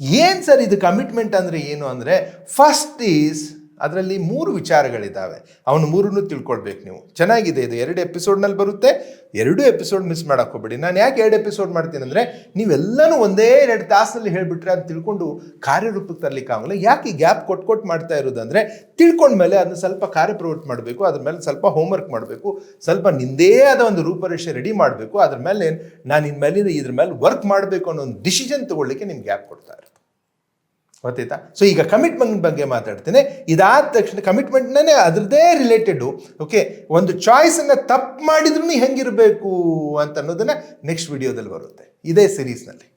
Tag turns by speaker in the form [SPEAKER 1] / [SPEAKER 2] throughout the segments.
[SPEAKER 1] ಏನು ಸರ್ ಇದು ಕಮಿಟ್ಮೆಂಟ್ ಅಂದರೆ ಏನು ಅಂದರೆ ಫಸ್ಟ್ ಈಸ್ ಅದರಲ್ಲಿ ಮೂರು ವಿಚಾರಗಳಿದ್ದಾವೆ. ಅವನು ಮೂರನ್ನು ತಿಳ್ಕೊಳ್ಬೇಕು ನೀವು. ಚೆನ್ನಾಗಿದೆ, ಇದು ಎರಡು ಎಪಿಸೋಡ್ನಲ್ಲಿ ಬರುತ್ತೆ. ಎರಡು ಎಪಿಸೋಡ್ ಮಿಸ್ ಮಾಡಕ್ಕೆ ಹೋಗ್ಬೇಡಿ. ನಾನು ಯಾಕೆ ಎರಡು ಎಪಿಸೋಡ್ ಮಾಡ್ತೀನಿ ಅಂದರೆ, ನೀವೆಲ್ಲನೂ ಒಂದೇ ಎರಡು ತಾಸಲ್ಲಿ ಹೇಳಿಬಿಟ್ರೆ ಅದು ತಿಳ್ಕೊಂಡು ಕಾರ್ಯರೂಪಕ್ಕೆ ತರಲಿಕ್ಕೆ ಆಗಲ್ಲ. ಯಾಕೆ ಈ ಗ್ಯಾಪ್ ಕೊಟ್ಟು ಕೊಟ್ಟು ಮಾಡ್ತಾ ಇರೋದಂದರೆ ತಿಳ್ಕೊಂಡ್ಮೇಲೆ ಅದನ್ನ ಸ್ವಲ್ಪ ಕಾರ್ಯಪ್ರವೃತ್ತಿ ಮಾಡಬೇಕು, ಅದ್ರ ಮೇಲೆ ಸ್ವಲ್ಪ ಹೋಮ್ವರ್ಕ್ ಮಾಡಬೇಕು, ಸ್ವಲ್ಪ ನಿಂದೇ ಆದ ಒಂದು ರೂಪರೇಷೆ ರೆಡಿ ಮಾಡಬೇಕು, ಅದ್ರ ಮೇಲೆ ನಾನು ಇನ್ಮೇಲಿಂದ ಇದ್ರ ಮೇಲೆ ವರ್ಕ್ ಮಾಡಬೇಕು ಅನ್ನೋ ಒಂದು ಡಿಸಿಷನ್ ತಗೊಳ್ಳಿಕ್ಕೆ ನಿಮ್ಗೆ ಗ್ಯಾಪ್ ಕೊಡ್ತಾ ಇರೋದು. ಗೊತ್ತಾಯ್ತಾ? ಸೊ ಈಗ ಕಮಿಟ್ಮೆಂಟ್ ಬಗ್ಗೆ ಮಾತಾಡ್ತೇನೆ. ಇದಾದ ತಕ್ಷಣ ಕಮಿಟ್ಮೆಂಟ್ನೇ ಅದರದ್ದೇ ರಿಲೇಟೆಡು ಓಕೆ ಒಂದು ಚಾಯ್ಸನ್ನು ತಪ್ಪು ಮಾಡಿದ್ರೂ ಹೆಂಗಿರಬೇಕು ಅಂತ ಅನ್ನೋದನ್ನ ನೆಕ್ಸ್ಟ್ ವಿಡಿಯೋದಲ್ಲಿ ಬರುತ್ತೆ. ಇದೇ ಸಿರೀಸ್ನಲ್ಲಿ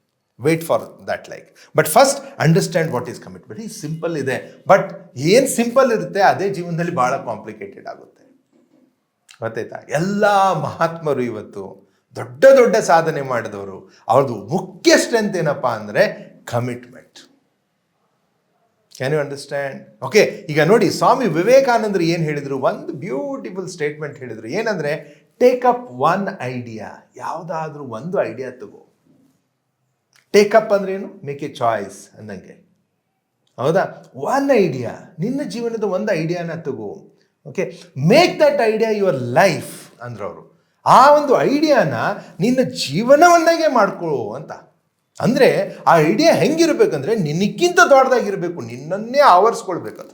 [SPEAKER 1] wait for that like but first understand what is commitment ಈ ಸಿಂಪಲ್ ಇದೆ. ಬಟ್ ಏನು ಸಿಂಪಲ್ ಇರುತ್ತೆ, ಅದೇ ಜೀವನದಲ್ಲಿ ಭಾಳ ಕಾಂಪ್ಲಿಕೇಟೆಡ್ ಆಗುತ್ತೆ. ಗೊತ್ತಾಯ್ತಾ? ಎಲ್ಲ ಮಹಾತ್ಮರು ಇವತ್ತು ದೊಡ್ಡ ದೊಡ್ಡ ಸಾಧನೆ ಮಾಡಿದವರು. ಅವ್ರದ್ದು ಮುಖ್ಯ ಸ್ಟ್ರೆಂತ್ ಏನಪ್ಪ ಅಂದರೆ commitment can you understand okay ಈಗ ನೋಡಿ, ಸ್ವಾಮಿ ವಿವೇಕಾನಂದರು ಏನು ಹೇಳಿದರು? ಒಂದು ಬ್ಯೂಟಿಫುಲ್ ಸ್ಟೇಟ್ಮೆಂಟ್ ಹೇಳಿದರು. ಏನಂದರೆ ಟೇಕ್ ಅಪ್ ಒನ್ ಐಡಿಯಾ ಯಾವುದಾದ್ರೂ ಒಂದು ಐಡಿಯಾ ತಗೋ. ಟೇಕ್ ಅಪ್ ಅಂದ್ರೆ ಏನು? ಮೇಕ್ ಎ ಚಾಯ್ಸ್ ಅಂದಂಗೆ ಹೌದಾ? ಒನ್ ಐಡಿಯಾ ನಿನ್ನ ಜೀವನದ ಒಂದು ಐಡಿಯಾನ ತಗೋ. Okay make that idea your life ಅಂದ್ರು ಅವರು ಆ ಒಂದು ಐಡಿಯಾನ ನಿನ್ನ ಜೀವನವನ್ನಾಗೆ ಮಾಡ್ಕೊಳ್ಳೋ ಅಂತ. ಅಂದರೆ ಆ ಐಡಿಯಾ ಹೆಂಗಿರ್ಬೇಕಂದ್ರೆ ನಿನ್ನಕ್ಕಿಂತ ದೊಡ್ಡದಾಗಿರಬೇಕು, ನಿನ್ನನ್ನೇ ಆವರಿಸ್ಕೊಳ್ಬೇಕದು.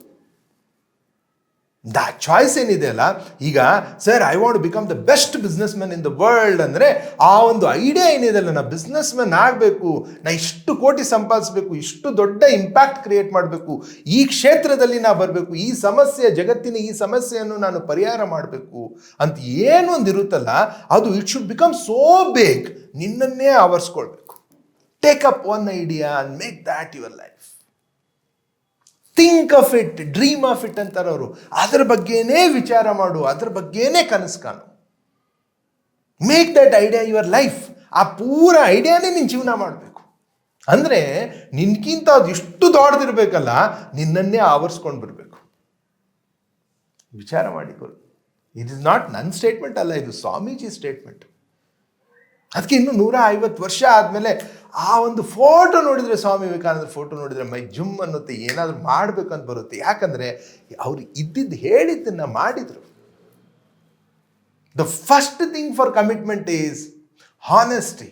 [SPEAKER 1] ದ ಚಾಯ್ಸ್ ಏನಿದೆ ಅಲ್ಲ, ಈಗ sir I want become the best businessman in the world ಅಂದರೆ ಆ ಒಂದು ಐಡಿಯಾ ಏನಿದೆ ಅಲ್ಲ, ನಾ ಬಿಸ್ನೆಸ್ ಮ್ಯಾನ್ ಆಗಬೇಕು, ನಾ ಇಷ್ಟು ಕೋಟಿ ಸಂಪಾದಿಸಬೇಕು, ಇಷ್ಟು ದೊಡ್ಡ ಇಂಪ್ಯಾಕ್ಟ್ ಕ್ರಿಯೇಟ್ ಮಾಡಬೇಕು, ಈ ಕ್ಷೇತ್ರದಲ್ಲಿ ನಾ ಬರಬೇಕು, ಈ ಸಮಸ್ಯೆ, ಜಗತ್ತಿನ ಈ ಸಮಸ್ಯೆಯನ್ನು ನಾನು ಪರಿಹಾರ ಮಾಡಬೇಕು ಅಂತ ಏನು ಒಂದು ಇರುತ್ತಲ್ಲ ಅದು it should become so big ನಿನ್ನನ್ನೇ ಆವರಿಸ್ಕೊಳ್ಬೇಕು. Take up one idea and make that your life think of it dream of it ಅಂತಾರೆ ಅವರು. ಅದ್ರ ಬಗ್ಗೆನೇ ವಿಚಾರ ಮಾಡು, ಅದ್ರ ಬಗ್ಗೆನೇ ಕನಸು ಕಾಣು. Make that idea your life ಆ ಪೂರ ಐಡಿಯಾನೇ ನಿನ್ನ ಜೀವನ ಮಾಡಬೇಕು. ಅಂದರೆ ನಿನ್ಗಿಂತ ಅದು ಎಷ್ಟು ದೊಡ್ಡದಿರಬೇಕಲ್ಲ, ನಿನ್ನನ್ನೇ ಆವರಿಸ್ಕೊಂಡು ಬರಬೇಕು ವಿಚಾರ ಮಾಡಿಕೊಳ್ಳು ಇಟ್ ಇಸ್ ನಾಟ್ ನನ್ನ ಸ್ಟೇಟ್ಮೆಂಟ್ ಅಲ್ಲ, ಇದು ಸ್ವಾಮೀಜಿ ಸ್ಟೇಟ್ಮೆಂಟ್ ಅದಕ್ಕೆ ಇನ್ನೂ ನೂರ ಐವತ್ತು ವರ್ಷ ಆದಮೇಲೆ ಆ ಒಂದು ಫೋಟೋ ನೋಡಿದರೆ ಸ್ವಾಮಿ ವಿವೇಕಾನಂದರ ಫೋಟೋ ನೋಡಿದರೆ ಮೈ ಜುಮ್ ಅನ್ನುತ್ತೆ, ಏನಾದರೂ ಮಾಡಬೇಕಂತ ಬರುತ್ತೆ. ಯಾಕಂದರೆ ಅವರು ಇದ್ದಿದ್ದು ಹೇಳಿದ್ದನ್ನು ಮಾಡಿದರು. The first thing for commitment is honesty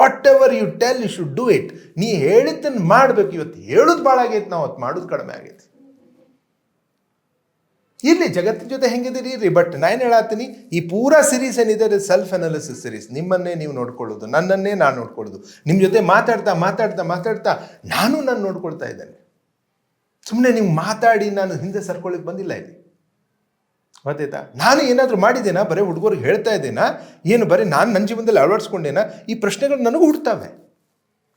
[SPEAKER 1] whatever you tell you should do it ನೀ ಹೇಳಿದ್ದನ್ನು ಮಾಡಬೇಕು. ಇವತ್ತು ಹೇಳೋದು ಭಾಳ ಆಗೈತೆ, ನಾವು ಅವತ್ತು ಮಾಡೋದು ಕಡಿಮೆ ಆಗೈತೆ. ಇರಲಿ ಜಗತ್ತಿನ ಜೊತೆ ಹೆಂಗಿದ್ದೀರಿ? ರೀ ಬಟ್ ನಾನು ಹೇಳತ್ತೀನಿ ಈ ಪೂರಾ ಸಿರೀಸ್ ಏನಿದೆ ಸೆಲ್ಫ್ ಅನಾಲಿಸಿಸ್ ಸಿರೀಸ್ ನಿಮ್ಮನ್ನೇ ನೀವು ನೋಡ್ಕೊಳ್ಳೋದು, ನನ್ನನ್ನೇ ನಾನು ನೋಡ್ಕೊಳ್ಳೋದು. ನಿಮ್ಮ ಜೊತೆ ಮಾತಾಡ್ತಾ ಮಾತಾಡ್ತಾ ಮಾತಾಡ್ತಾ ನಾನು ನಾನು ನೋಡ್ಕೊಳ್ತಾ ಇದ್ದೇನೆ. ಸುಮ್ಮನೆ ನೀವು ಮಾತಾಡಿ, ನಾನು ಹಿಂದೆ ಸರ್ಕೊಳ್ಳಿಕ್ಕೆ ಬಂದಿಲ್ಲ ಇಲ್ಲಿ. ಗೊತ್ತಾಯ್ತಾ? ನಾನು ಏನಾದರೂ ಮಾಡಿದ್ದೇನಾ? ಬರೀ ಹುಡುಗರಿಗೆ ಹೇಳ್ತಾ ಇದ್ದೇನಾ? ಏನು, ಬರೀ ನಾನು ನನ್ನ ಜೀವನದಲ್ಲಿ ಅಳವಡಿಸ್ಕೊಂಡೇನಾ? ಈ ಪ್ರಶ್ನೆಗಳು ನನಗೂ ಹುಡ್ತಾವೆ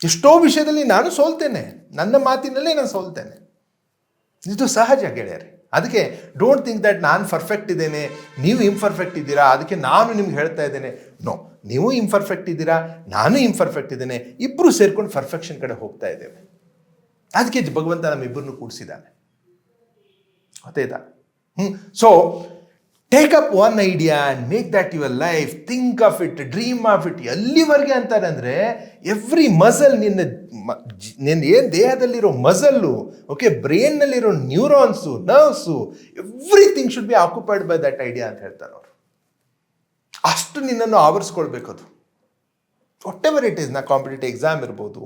[SPEAKER 1] ಎಷ್ಟೋ ವಿಷಯದಲ್ಲಿ ನಾನು ಸೋಲ್ತೇನೆ. ನನ್ನ ಮಾತಿನಲ್ಲೇ ನಾನು ಸೋಲ್ತೇನೆ. ಇದು ಸಹಜ ಗೆಳೆಯರೆ. ಅದಕ್ಕೆ ಡೋಂಟ್ ಥಿಂಕ್ ದಟ್ ನಾನು ಪರ್ಫೆಕ್ಟ್ ಇದ್ದೇನೆ, ನೀವು ಇಂಪರ್ಫೆಕ್ಟ್ ಇದ್ದೀರಾ, ಅದಕ್ಕೆ ನಾನು ನಿಮ್ಗೆ ಹೇಳ್ತಾ ಇದ್ದೇನೆ. ನೋ ನೀವು ಇಂಪರ್ಫೆಕ್ಟ್ ಇದ್ದೀರಾ, ನಾನು ಇಂಪರ್ಫೆಕ್ಟ್ ಇದ್ದೇನೆ ಇಬ್ಬರು ಸೇರ್ಕೊಂಡು ಪರ್ಫೆಕ್ಷನ್ ಕಡೆ ಹೋಗ್ತಾ ಇದ್ದೇವೆ. ಅದಕ್ಕೆ ಭಗವಂತ ನಮ್ಮಿಬ್ಬರನ್ನು ಕೂಡಿಸಿದ್ದಾನೆ. ಗೊತ್ತಾಯ್ತಾ ಹ್ಞೂ so take up one idea and make that your life think of it dream of it ಎಲ್ಲಿವರೆಗೆ ಅಂತಾರೆ ಅಂದರೆ ಎವ್ರಿ ಮಸಲ್ ನಿನ್ನ ನಿನ್ನ ಏನು ದೇಹದಲ್ಲಿರೋ muscle okay ಬ್ರೈನ್ನಲ್ಲಿರೋ neurons nerves everything should be occupied by that idea ಅಂತ ಹೇಳ್ತಾರೆ ಅವರು. ಅಷ್ಟು ನಿನ್ನನ್ನು ಆವರಿಸ್ಕೊಳ್ಬೇಕದು ವಾಟ್ ಎವರ್ ಇಟ್ ಈಸ್ ನಾ ಕಾಂಪಿಟೇಟಿವ್ ಎಕ್ಸಾಮ್ ಇರ್ಬೋದು,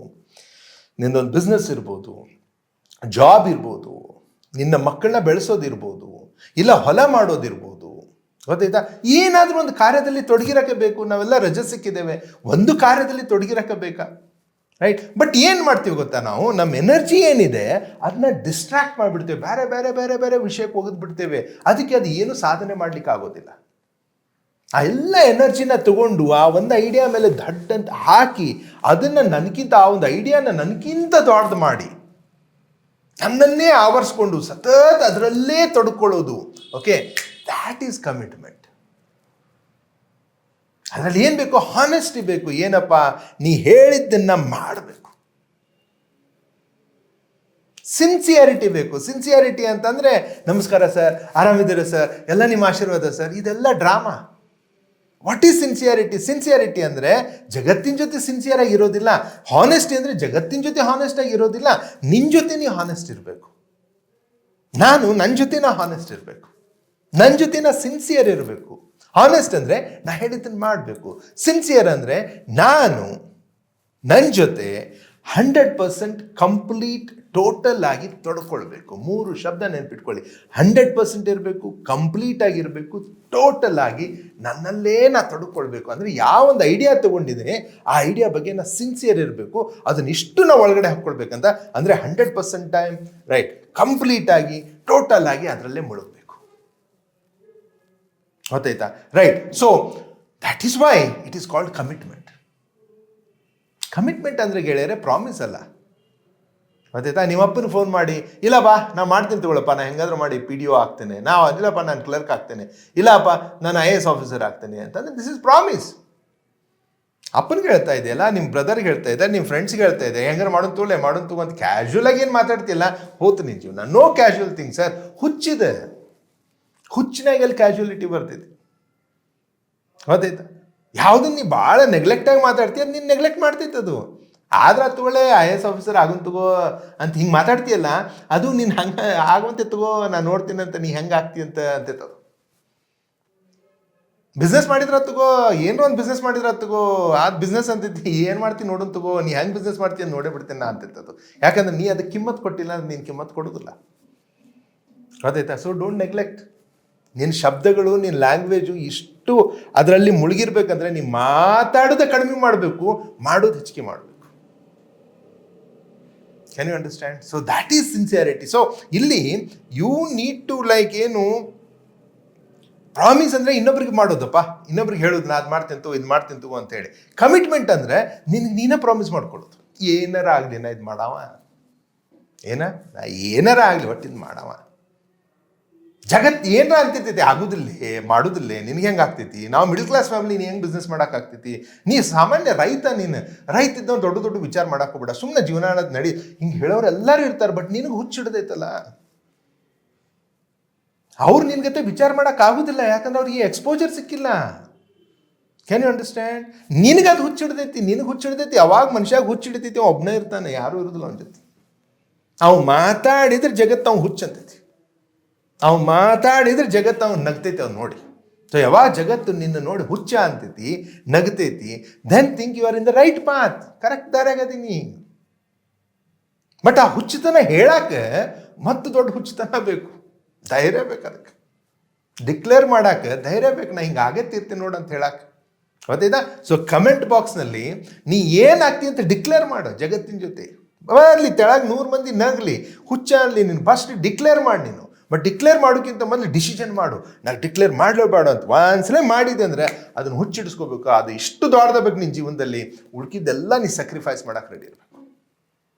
[SPEAKER 1] ನಿನ್ನೊಂದು ಬಿಸ್ನೆಸ್ ಇರ್ಬೋದು ಜಾಬ್ ಇರ್ಬೋದು, ನಿನ್ನ ಮಕ್ಕಳನ್ನ ಬೆಳೆಸೋದಿರ್ಬೋದು, ಇಲ್ಲ ಹೊಲ ಮಾಡೋದಿರ್ಬೋದು ಗೊತ್ತಾಯ್ತಾ? ಏನಾದರೂ ಒಂದು ಕಾರ್ಯದಲ್ಲಿ ತೊಡಗಿರಕ್ಕೆ ಬೇಕು ನಾವೆಲ್ಲ ರಜೆ ಸಿಕ್ಕಿದ್ದೇವೆ ಒಂದು ಕಾರ್ಯದಲ್ಲಿ ತೊಡಗಿರಕ್ಕೆ ಬೇಕಾ ರೈಟ್ ಬಟ್ ಏನು ಮಾಡ್ತೀವಿ ಗೊತ್ತಾ ನಾವು? ನಮ್ಮ ಎನರ್ಜಿ ಏನಿದೆ ಅದನ್ನ ಡಿಸ್ಟ್ರಾಕ್ಟ್ ಮಾಡಿಬಿಡ್ತೇವೆ. ಬೇರೆ ಬೇರೆ ಬೇರೆ ಬೇರೆ ವಿಷಯಕ್ಕೆ ಹೋಗಿದ್ ಬಿಡ್ತೇವೆ. ಅದಕ್ಕೆ ಅದು ಏನು ಸಾಧನೆ ಮಾಡಲಿಕ್ಕೆ ಆಗೋದಿಲ್ಲ. ಆ ಎಲ್ಲ ಎನರ್ಜಿನ ತಗೊಂಡು ಆ ಒಂದು ಐಡಿಯಾ ಮೇಲೆ ದಡ್ಡ ಅಂತ ಹಾಕಿ, ಅದನ್ನು ನನಗಿಂತ ಆ ಒಂದು ಐಡಿಯಾನ ನನಗಿಂತ ದೊಡ್ಡದು ಮಾಡಿ, ನನ್ನನ್ನೇ ಆವರಿಸ್ಕೊಂಡು ಸತತ್ ಅದರಲ್ಲೇ ತೊಡ್ಕೊಳ್ಳೋದು. ಓಕೆ ದ್ಯಾಟ್ ಈಸ್ ಕಮಿಟ್ಮೆಂಟ್ ಅದರಲ್ಲಿ ಏನು ಬೇಕು ಹಾನೆಸ್ಟಿ ಬೇಕು, ಏನಪ್ಪ? ನೀ ಹೇಳಿದ್ದನ್ನ ಮಾಡಬೇಕು. ಸಿನ್ಸಿಯಾರಿಟಿ ಬೇಕು. ಸಿನ್ಸಿಯಾರಿಟಿ ಅಂತಂದರೆ, ನಮಸ್ಕಾರ ಸರ್ ಆರಾಮಿದ್ದೀರ ಸರ್ ಎಲ್ಲ ನಿಮ್ಮ ಆಶೀರ್ವಾದ ಸರ್ ಇದೆಲ್ಲ drama what is sincerity sincerity ಅಂದರೆ, ಜಗತ್ತಿನ ಜೊತೆ ಸಿನ್ಸಿಯರ್ ಆಗಿ ಇರೋದಿಲ್ಲ. ಹಾನೆಸ್ಟಿ ಅಂದರೆ, ಜಗತ್ತಿನ ಜೊತೆ ಹಾನೆಸ್ಟ್ ಆಗಿರೋದಿಲ್ಲ ನಿನ್ನ ಜೊತೆ ನೀವು ಹಾನೆಸ್ಟ್ ಇರಬೇಕು. ನಾನು ನನ್ನ ಜೊತೆ ನಾ ಹಾನೆಸ್ಟ್ ಇರಬೇಕು. ನನ್ನ ಜೊತೆ ಸಿನ್ಸಿಯರ್ ಇರಬೇಕು. ಹಾನೆಸ್ಟ್ ಅಂದರೆ ನಾ ಹೇಳಿದ್ದನ್ನು ಮಾಡಬೇಕು. ಸಿನ್ಸಿಯರ್ ಅಂದರೆ ನಾನು ನನ್ನ ಜೊತೆ ಹಂಡ್ರೆಡ್ ಪರ್ಸೆಂಟ್ ಕಂಪ್ಲೀಟ್ ಟೋಟಲ್ ಆಗಿ ತೊಡ್ಕೊಳ್ಬೇಕು. ಮೂರು ಶಬ್ದ ನೆನ್ಪಿಟ್ಕೊಳ್ಳಿ. ಹಂಡ್ರೆಡ್ ಪರ್ಸೆಂಟ್ ಇರಬೇಕು ಕಂಪ್ಲೀಟ್ ಆಗಿರಬೇಕು ಟೋಟಲ್ ಆಗಿ ನನ್ನಲ್ಲೇ ನಾ ತೊಡ್ಕೊಳ್ಬೇಕು. ಅಂದರೆ ಯಾವ ಒಂದು ಐಡಿಯಾ ತೊಗೊಂಡಿದ್ದೀನಿ ಆ ಐಡಿಯಾ ಬಗ್ಗೆ ನಾ ಸಿನ್ಸಿಯರ್ ಇರಬೇಕು. ಅದನ್ನ ಇಷ್ಟು ನಾವು ಒಳಗಡೆ ಹಾಕ್ಕೊಳ್ಬೇಕಂತ ಅಂದರೆ hundred percent time right complete ಆಗಿ ಟೋಟಲ್ ಆಗಿ ಅದರಲ್ಲೇ ಮುಳುಗಬೇಕು. ಗೊತ್ತಾಯ್ತಾ? Right so that is why it is called commitment commitment ಅಂದರೆ ಗೆಳೆಯರೆ ಪ್ರಾಮಿಸ್ ಅಲ್ಲ. ಗೊತ್ತಾಯ್ತಾ? ನಿಮ್ಮಪ್ಪನ ಫೋನ್ ಮಾಡಿ, ಇಲ್ಲ ಬಾ, ನಾನು ಮಾಡ್ತೀನಿ ತಗೊಳಪ್ಪ ನಾನು ಹೆಂಗಾದ್ರೂ ಮಾಡಿ ಪಿ ಡಿ ಒ ಆಗ್ತೇನೆ ನಾವು ಅದಿಲ್ಲಪ್ಪ ನಾನು ಕ್ಲರ್ಕ್ ಆಗ್ತೇನೆ ಇಲ್ಲಪ್ಪ ನಾನು ಐ ಎ ಎಸ್ ಆಫೀಸರ್ ಆಗ್ತೇನೆ ಅಂತಂದ್ರೆ ದಿಸ್ ಇಸ್ ಪ್ರಾಮಿಸ್ ಅಪ್ಪನಿಗೆ ಹೇಳ್ತಾ ಇದೆಯಲ್ಲ ನಿಮ್ಮ ಬ್ರದರ್ಗೆ ಹೇಳ್ತಾ ಇದೆ ನಿಮ್ಮ ಫ್ರೆಂಡ್ಸ್ಗೆ ಹೇಳ್ತಾ ಇದೆ ಹೆಂಗಾರು ಮಾಡೋದು ತೋಳೆ ಮಾಡೋದು ತಗೋ ಅಂತ ಕ್ಯಾಶುವಲ್ ಆಗಿ ಏನು ಮಾತಾಡ್ತಿಲ್ಲ? ಹೋತು ನಿಜ ನೋ ಕ್ಯಾಶುವಲ್ ಥಿಂಗ್ ಸರ್ ಹುಚ್ಚಿದೆ. ಹುಚ್ಚಿನಾಗಲ್ಲಿ ಕ್ಯಾಶುಯಾಲಿಟಿ ಬರ್ತೈತಿ. ಗೊತ್ತಾಯ್ತಾ ಯಾವುದನ್ನ ನೀ ಭಾಳ ನೆಗ್ಲೆಕ್ಟಾಗಿ ಮಾತಾಡ್ತೀಯ, ನೀನು ನೆಗ್ಲೆಕ್ಟ್ ಮಾಡ್ತೈತೆ ಅದು. ಆದ್ರೆ ತಗೊಳ್ಳೆ ಐ ಎಸ್ ಆಫೀಸರ್ ಆಗುನ್ ತಗೋ ಅಂತ ಹಿಂಗೆ ಮಾತಾಡ್ತೀಯಲ್ಲ, ಅದು ನೀನು ಹಂಗೆ ಆಗುವಂತೆ ತಗೋ ನಾನು ನೋಡ್ತೀನಿ ಅಂತ ನೀ ಹೆಂಗೆ ಆಗ್ತಿ ಅಂತ ಅಂತೈತದು ಬಿಸ್ನೆಸ್ ಮಾಡಿದ್ರ ತಗೋ ಏನೋ ಒಂದು ಬಿಸ್ನೆಸ್ ಮಾಡಿದ್ರ ತಗೋ ಅದು ಬಿಸ್ನೆಸ್ ಅಂತೈತಿ, ಏನು ಮಾಡ್ತೀನಿ ನೋಡೋನ್ ತಗೋ, ನೀ ಹೆಂಗೆ ಬಿಸ್ನೆಸ್ ಮಾಡ್ತೀನಿ ನೋಡೇ ಬಿಡ್ತೀನಿ ನಾ ಅಂತೈತದು ಯಾಕಂದ್ರೆ ನೀ ಅದಕ್ಕೆ ಕಿಮ್ಮತ್ ಕೊಟ್ಟಿಲ್ಲ, ನೀನು ಕಿಮ್ಮತ್ ಕೊಡೋದಿಲ್ಲ. ಗೊತ್ತಾಯ್ತಾ ಸೊ ಡೋಂಟ್ ನೆಗ್ಲೆಕ್ಟ್ ನಿನ್ನ ಶಬ್ದಗಳು ನಿನ್ನ ಲ್ಯಾಂಗ್ವೇಜು ಇಷ್ಟು ಅದರಲ್ಲಿ ಮುಳುಗಿರ್ಬೇಕಂದ್ರೆ ನೀವು ಮಾತಾಡೋದೇ ಕಡಿಮೆ ಮಾಡಬೇಕು, ಮಾಡೋದು ಹೆಚ್ಚಿಗೆ ಮಾಡಬೇಕು. Can you understand so that is sincerity so ಇಲ್ಲಿ ಯು ನೀಡ್ ಟು ಲೈಕ್ ಏನು ಪ್ರಾಮಿಸ್ ಅಂದರೆ ಇನ್ನೊಬ್ರಿಗೆ ಮಾಡೋದಪ್ಪ. ಇನ್ನೊಬ್ರಿಗೆ ಹೇಳೋದು ನಾ ಅದು ಮಾಡ್ತೀನಿ ತಗೋ, ಇದು ಮಾಡ್ತೀನಿ ತಗೋ ಅಂತ ಹೇಳಿ. ಕಮಿಟ್ಮೆಂಟ್ ಅಂದರೆ ನಿನಗೆ ನೀನೇ ಪ್ರಾಮಿಸ್ ಮಾಡ್ಕೊಳ್ಳೋದು. ಏನಾರ ಆಗಲಿ ನಾ ಇದು ಮಾಡವ. ಏನ? ನಾ ಏನಾರ ಆಗಲಿ ಒಟ್ಟು ಇದು ಮಾಡವ. ಜಗತ್ತು ಏನಾರ ಅಂತಿರ್ತೈತಿ ಆಗುದಿಲ್ಲ ಮಾಡುದಿಲ್ಲ ನಿನಗೆ ಹೆಂಗೆ ಆಗ್ತೈತಿ? ನಾವು ಮಿಡಲ್ ಕ್ಲಾಸ್ ಫ್ಯಾಮಿಲಿ ಹೆಂಗ್ ಹೆಂಗೆ ಬಿಸ್ನೆಸ್ ಮಾಡೋಕ್ಕಾಗ್ತೈತಿ ನೀ ಸಾಮಾನ್ಯ ರೈತ ನೀನು, ರೈತ ಇದ್ದವ್ ದೊಡ್ಡ ದೊಡ್ಡ ವಿಚಾರ ಹೋಗ್ಬೇಡ. ಸುಮ್ಮನೆ ಜೀವನ ಅನ್ನೋದು ನಡಿ, ಹಿಂಗೆ ಹೇಳೋರು ಎಲ್ಲರೂ ಇರ್ತಾರೆ ಬಟ್ ನಿನಗೆ ಹುಚ್ಚಿಡ್ದೈತಲ್ಲ ಅವ್ರು ನಿನ್ಗತೆ ವಿಚಾರ ಮಾಡಕ್ ಆಗುದಿಲ್ಲ, ಯಾಕಂದ್ರೆ ಅವ್ರಿಗೆ ಎಕ್ಸ್ಪೋಜರ್ ಸಿಕ್ಕಿಲ್ಲ. ಕ್ಯಾನ್ ಯು ಅಂಡರ್ಸ್ಟ್ಯಾಂಡ್ ನಿನಗೆ ಅದು ಹುಚ್ಚಿಡ್ದೈತಿ ನಿನಗೆ ಹುಚ್ಚಿಡ್ದೈತಿ ಅವಾಗ ಮನುಷ್ಯಾಗ ಹುಚ್ಚಿಡ್ತೈತಿ ಒಬ್ಬನೇ ಇರ್ತಾನೆ, ಯಾರೂ ಇರೋದಿಲ್ಲ ಅವನ ಜೊತೆ. ಅವ್ ಮಾತಾಡಿದ್ರೆ ಜಗತ್ತು ಅವ್ನು ಹುಚ್ಚಂತೈತಿ ಅವ್ ಮಾತಾಡಿದ್ರೆ ಜಗತ್ತು ಅವ್ನು ನಗ್ತೈತಿ ಅವ್ನು ನೋಡಿ. ಸೊ ಯಾವಾಗ ಜಗತ್ತು ನಿನ್ನ ನೋಡಿ ಹುಚ್ಚ ಅಂತೈತಿ ನಗ್ತೈತಿ then think you are in the right path correct ದಾರ್ಯಾಗದೀನಿ but ಆ ಹುಚ್ಚುತನ ಹೇಳಾಕ ಮತ್ತು ದೊಡ್ಡ ಹುಚ್ಚುತನ ಬೇಕು. ಧೈರ್ಯ ಬೇಕು ಅದಕ್ಕೆ. ಡಿಕ್ಲೇರ್ ಮಾಡಾಕ ಧೈರ್ಯ ಬೇಕು. ನಾ ಹಿಂಗೆ ಆಗತ್ತಿರ್ತೀನಿ ನೋಡು ಅಂತ ಹೇಳಾಕ. ಗೊತ್ತಾಯ್ತಾ ಸೊ ಕಮೆಂಟ್ ಬಾಕ್ಸ್ನಲ್ಲಿ ನೀ ಏನಾಗ್ತಿ ಅಂತ ಡಿಕ್ಲೇರ್ ಮಾಡು ಜಗತ್ತಿನ ಜೊತೆ. ಬರಲಿ, ತೆಳಗೆ ನೂರು ಮಂದಿ ನಗಲಿ. ಹುಚ್ಚ ಅಲ್ಲಿ ನೀನು ಫಸ್ಟ್ ಡಿಕ್ಲೇರ್ ಮಾಡಿ ನೀನು. ಬಟ್ ಡಿಕ್ಲೇರ್ ಮಾಡೋಕ್ಕಿಂತ ಮೊದಲು ಡಿಸಿಷನ್ ಮಾಡು. ನಾನು ಡಿಕ್ಲೇರ್ ಮಾಡಲೇಬೇಡ ಅಂತ. ಒಂದ್ಸಲ ಮಾಡಿದೆ ಅಂದರೆ ಅದನ್ನು ಹುಚ್ಚಿಡಿಸ್ಕೋಬೇಕು. ಅದು ಇಷ್ಟು ದೊಡ್ಡದ ನಿನ್ನ ಜೀವನದಲ್ಲಿ ಉಳ್ಕಿದ್ದೆಲ್ಲ ನೀ ಸ್ಯಾಕ್ರಿಫೈಸ್ ಮಾಡೋಕೆ ರೆಡಿ ಇರಬೇಕು.